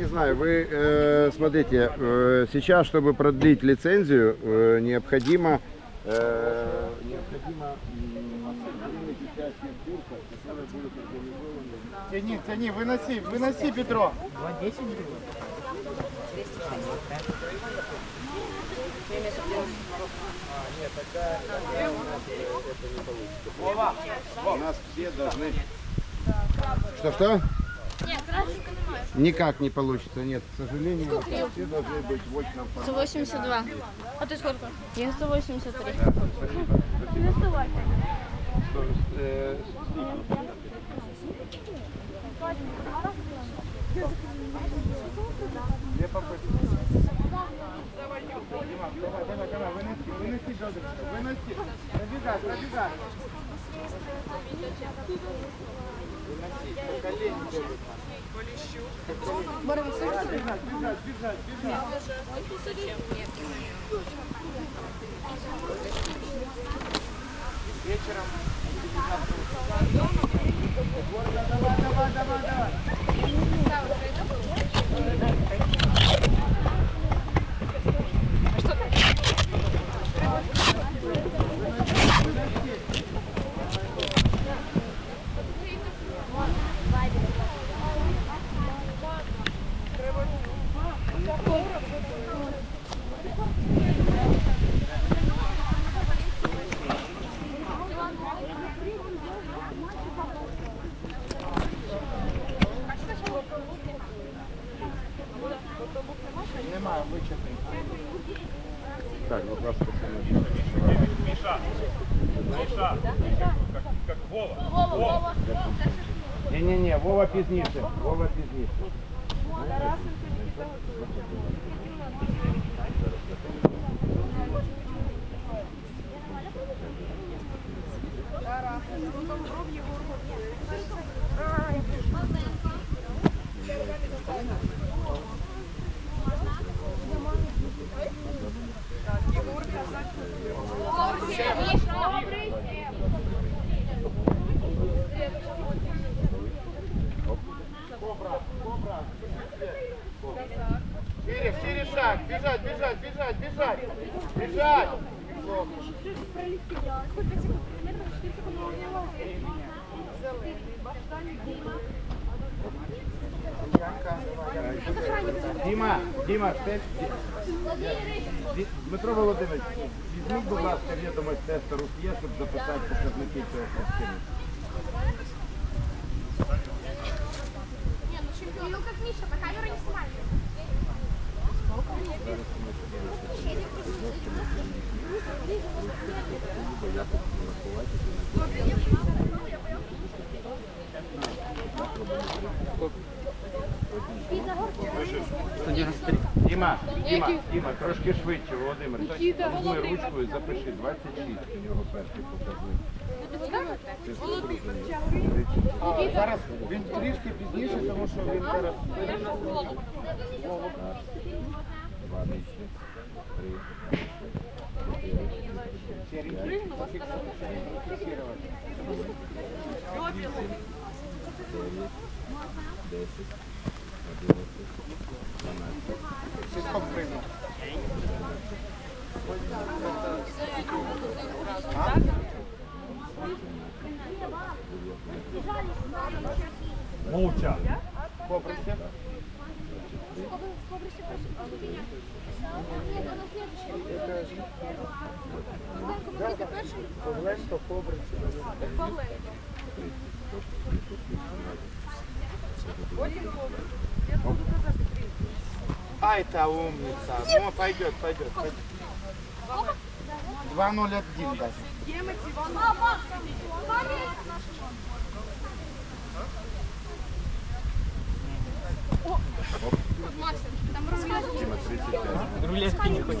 не знаю, вы э, смотрите, э, сейчас, чтобы продлить лицензию, э, необходимо, э, необходимо. Тяни, тяни, выноси, выноси Петро. Вова, У нас все должны... Что-что? Нет. Никак не получится, нет, к сожалению. Все должны быть в очном формате. 182. А ты сколько? Я 183. Спасибо. Спасибо. Что, э, Две попытки. Давай, давай, давай, давай, выноси, выноси, Жозефочка, выноси. Пробегай, пробегай. Выноси, по колени Жозефа. Бежать, бежать, бежать, бежать. Вечером. Давай, давай, давай, давай. Пізніше. Діма, Дмитро Володимирович, візьміть, будь ласка, відомість тестеру є, щоб записати показники цього хлопчини. Ну, на камеру Діма, Діма, Діма, трошки швидше, Володимир. Візьми ручку і запиши 26 у нього перший показник. А, зараз він трішки пізніше, тому що він зараз. Два, три, чотири, Фіксувати. десять, Ай, та умница. Ну, пойдет, пойдет, пойдет. 2.01 даже. Рулетки не хочешь.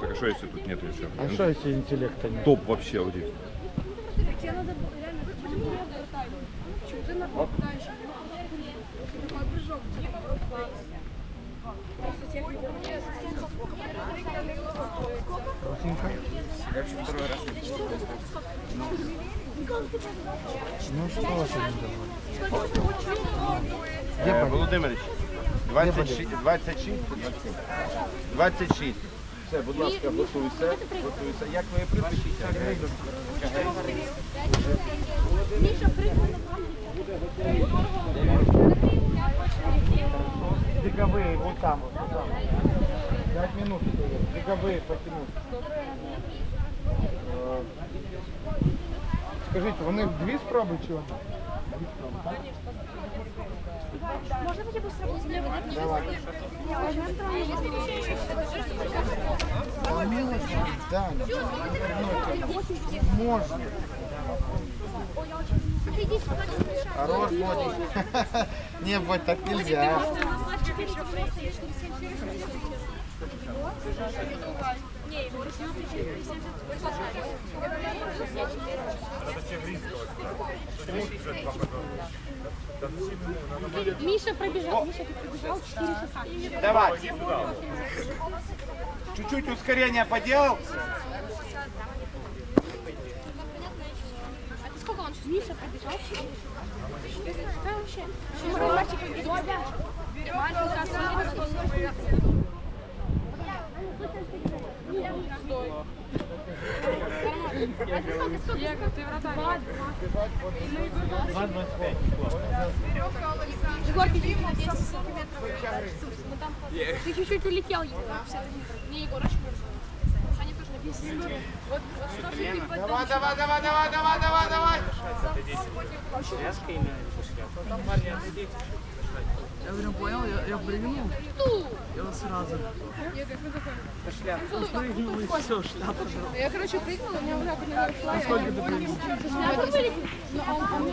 Так а что если тут нету еще? А что если интеллекта нет? Топ вообще, Ауди. Тебе надо реально, почему вратарь? Почему ты нападаешь? Такой прыжок. Ну что вас? Володимирович, 26, 26, 26. Все, будь ласка, готуйся, готуйся. Як ви припишіться? Миша, прыгай Беговые, вот там вот. вот там. Пять минут. Беговые потянуть. Е, Скажіть, вони дві спроби чи одна? Можно хотя бы сравнить? Давай. Да, можно. Хорош, Бодик. Не, Бодь, так нельзя. Миша пробежал. Миша, ты пробежал 4 часа. Давай. Чуть-чуть ускорение поделал. Сколько он сейчас? Миша пробежал 4 Да вообще. Сейчас мальчик победил. Егор, ты 200 сантиметров. Ну, там, Ты чуть-чуть улетел, Егор. на 50 метров. Не, Егор, очень быстро. Саня тоже на 200 сантиметров. Вот, что ты под- Давай, давай, давай, давай, давай, давай, давай. Я говорю, понял, я, я прыгнул, и он сразу прыгнул, и все, шляпа. Я, короче, прыгнула, у меня уже одна шла. Сколько ты прыгнула? Шляпа. Ну, а а а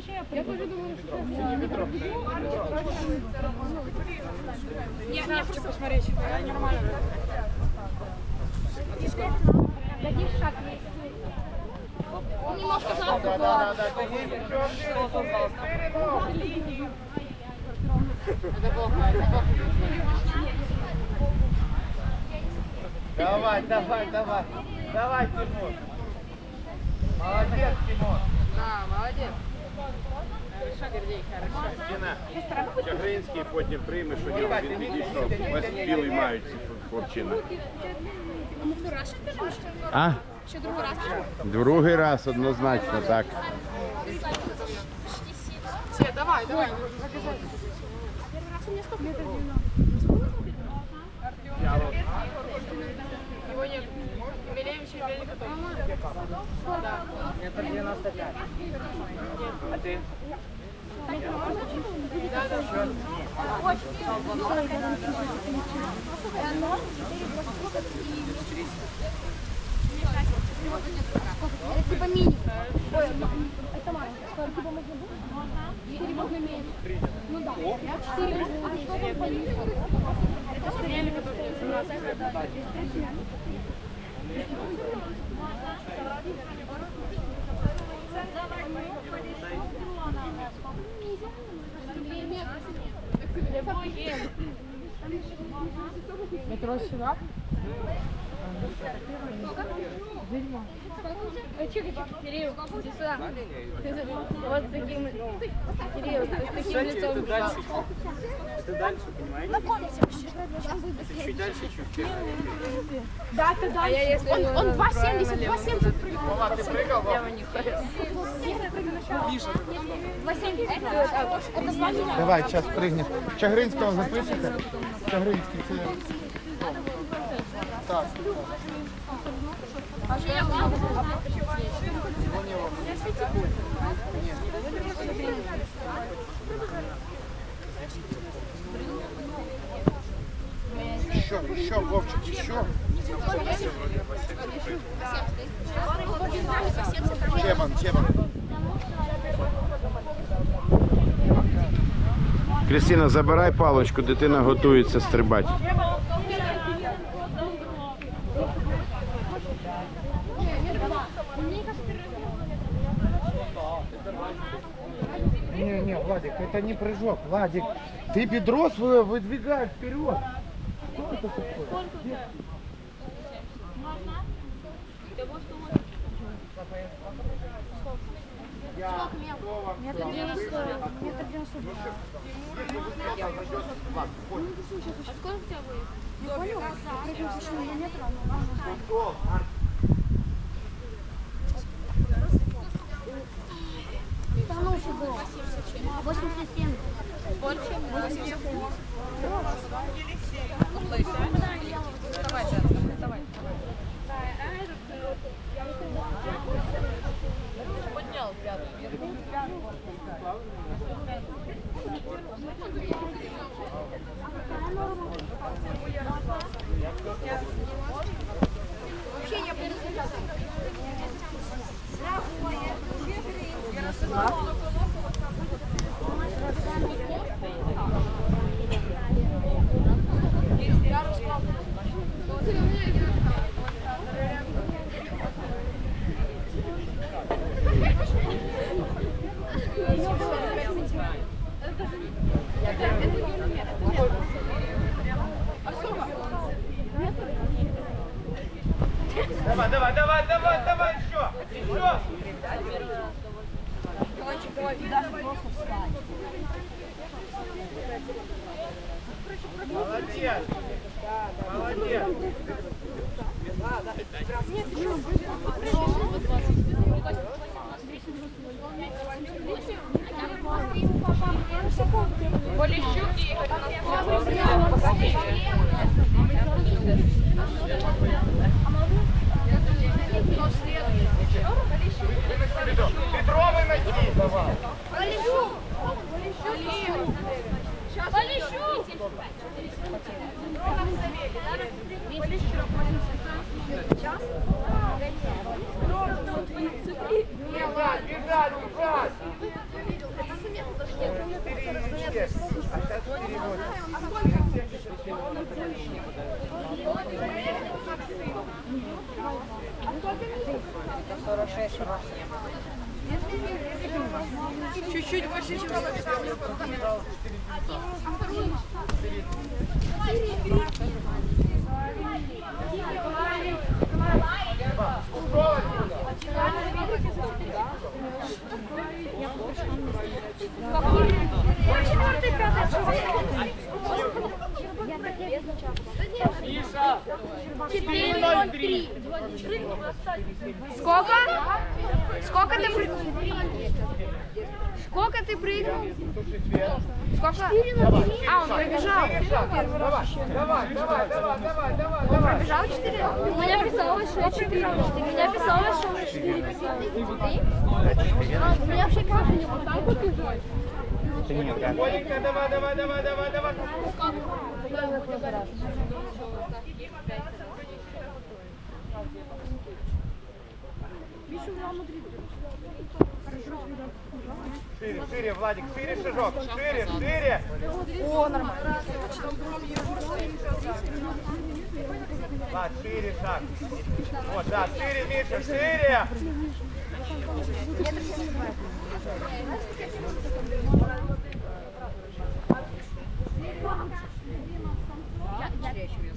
чем я. Я тоже думала, что я Я просто посмотреть, нормально. Один шаг есть. Он немножко Да, да, да, да. Ты есть еще Давай, давай, давай. Давай, Тимур. Молодец, Тимур. Діна, Чагринський потім прийме, що нього він підійшов. Весь білий мають ці хлопчина. А второй раз? А? Еще другой раз? Другий раз однозначно так. Все, давай, давай. Первый раз у меня сколько метров? Его нет. Милевич и Велик Это 95. А ты? Это типа мини. Ой, это. Сколько типа можно было? Можно. Четыре можно меньше. Ну да. Четыре можно. А что там по ним? Это стрели, Metrô chegou сюда? Кирилл, иди сюда. Ты за- вот с таким... Кирилл, ты с таким лицом. ты дальше, понимаете? Чуть дальше, чуть. Да, ты дальше. Он, он 2,70, 2,70 прыгнул. Вова, ты прыгал, Вов? 2,70. Это два метра. Давай, сейчас прыгнешь. Чагринського запишете? Чагринський, це... Еще, еще, Вовчик, еще. Чебан, Чебан. Кристина, забирай паличку, дитина готується стрибати. Не, не, Владик, это не прыжок. Владик, ты бедро свое выдвигаешь вперед. Что это такое? Я, Вова, Метр 90. Метр 90. А сколько у тебя будет? Я понял, на метра. Там лучше было. 87. Больше? 87. Вообще Okay. Чуть-чуть больше, чем Сколько? Сколько ты? Сколько ты прыгнул? Сколько? А, он пробежал. Давай, давай, давай, давай, давай, Он давай. пробежал 4? У меня писалось, что я 4. У меня писалось, что уже 4 писалось. Ты? А, у меня вообще как не вот так вот бежать. Оленька, давай, давай, давай, давай, давай. Шире, шире, Владик, шире шажок, шире, шире. О, нормально. Влад, шире шаг. Вот, да, шире, Миша, шире.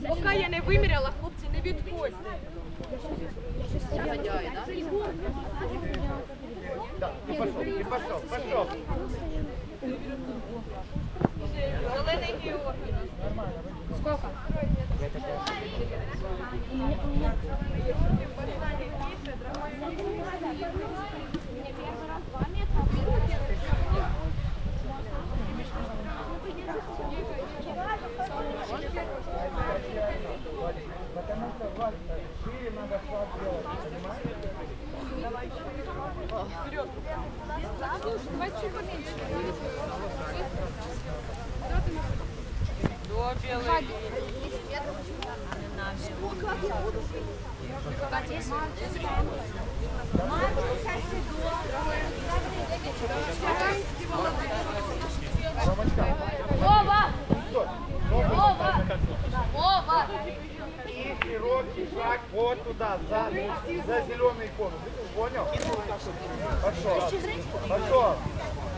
Поки я не виміряла, хлопці, не відходьте. да, и пошел, и пошел, пошел. Зелений Георгій. Сколько? До білий. Вова! Вова! Вова! И широкий шаг вот туда, за, за зеленый конус. Понял? Пошел. Пошел.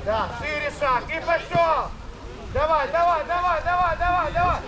Да, шире шаг и пошел. Давай, давай, давай, давай, давай, давай.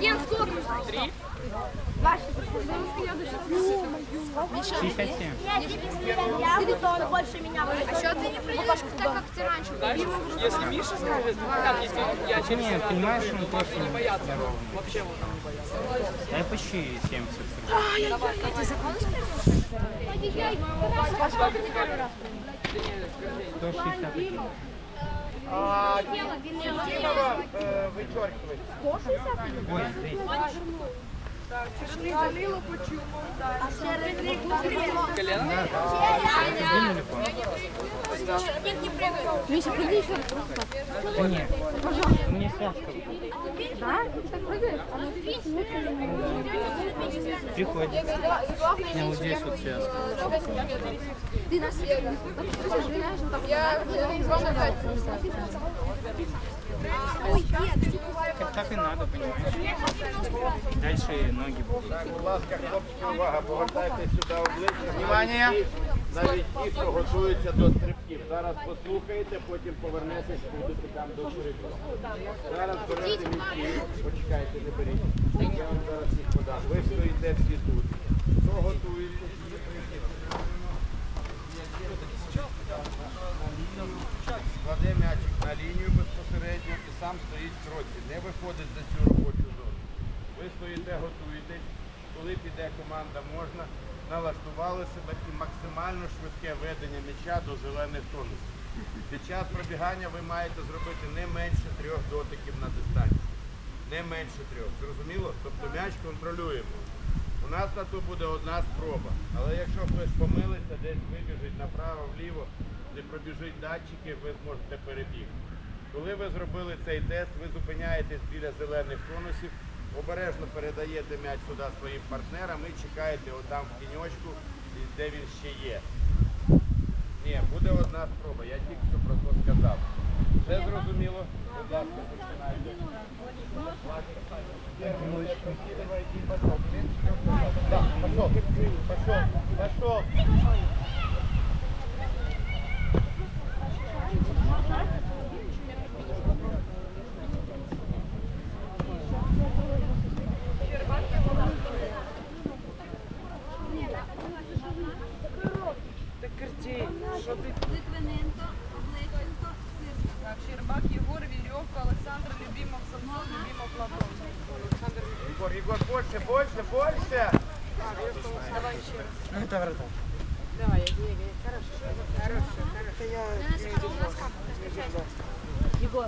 Ген, сколько? Три. Миша. 67. Он больше меня. А что ты не придешь так, как ты раньше? Если Миша скажет, как если я через Нет, понимаешь, он точно не бояться. Вообще вот он. Да я почти 70. Сто шестьдесят один. А, Димова э, вычеркивать. Ой, здесь. Через Заліло почув. Колено? Сдвинули фон? Миша, прыгай еще раз. Да нет. Мне связка. Да? Так прыгаешь? Приходит. У меня вот здесь вот связка. Ты нас знаешь, вот так Я Так, так и надо, понимаешь? Дальше ноги будут. Так, будь ласка, хлопці, увага, повертайте сюди обличчя. Внимание! Навіть ті, хто готуються до Стрибків. Зараз послухаєте, потім повернетесь, будете там до крику. Зараз берете мітки, почекайте, не беріть. Я вам зараз їх подам. Ви стоїте всі тут. Хто готується? Кладе м'ячик на лінію безпосередньо і сам стоїть в кроці. Не виходить за цю робочу зону. Ви стоїте, готуєтесь. Коли піде команда, можна. Налаштували себе і максимально швидке ведення м'яча до зелених тонусів. Під час пробігання ви маєте зробити не менше трьох дотиків на дистанції. Не менше трьох. Зрозуміло? Тобто м'яч контролюємо. У нас на то буде одна спроба. Але якщо хтось помилиться, десь вибіжить направо, вліво, не пробіжить датчики, ви зможете перебігти. Коли ви зробили цей тест, ви зупиняєтесь біля зелених конусів, обережно передаєте м'яч сюди своїм партнерам і чекаєте отам в тіньочку, де він ще є. Ні, буде одна спроба, я тільки що про це сказав. Все зрозуміло? Будь ласка, починайте. Да, пошел, пошел, пошел. Так Кирдей, що ти? Так, Щербак, Єгор, Вірьовка, Олександр, Любімов, Самсон, Любімов, Платон. Олександр Егор, Егор, больше, больше, больше. Давай ще раз. Ну это вратарь. Давай, я, я, я, хорошо, хорошо, хорошо. Егор.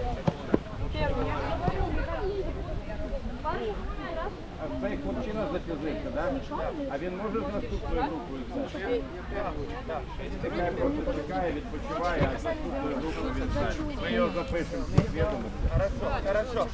Жинка, да? А він може в наступною групою взяти? Нехай просто чекає, відпочиває, а наступною групою він знає. Ми його запишемо всіх відомостей. Хорошо, хорошо.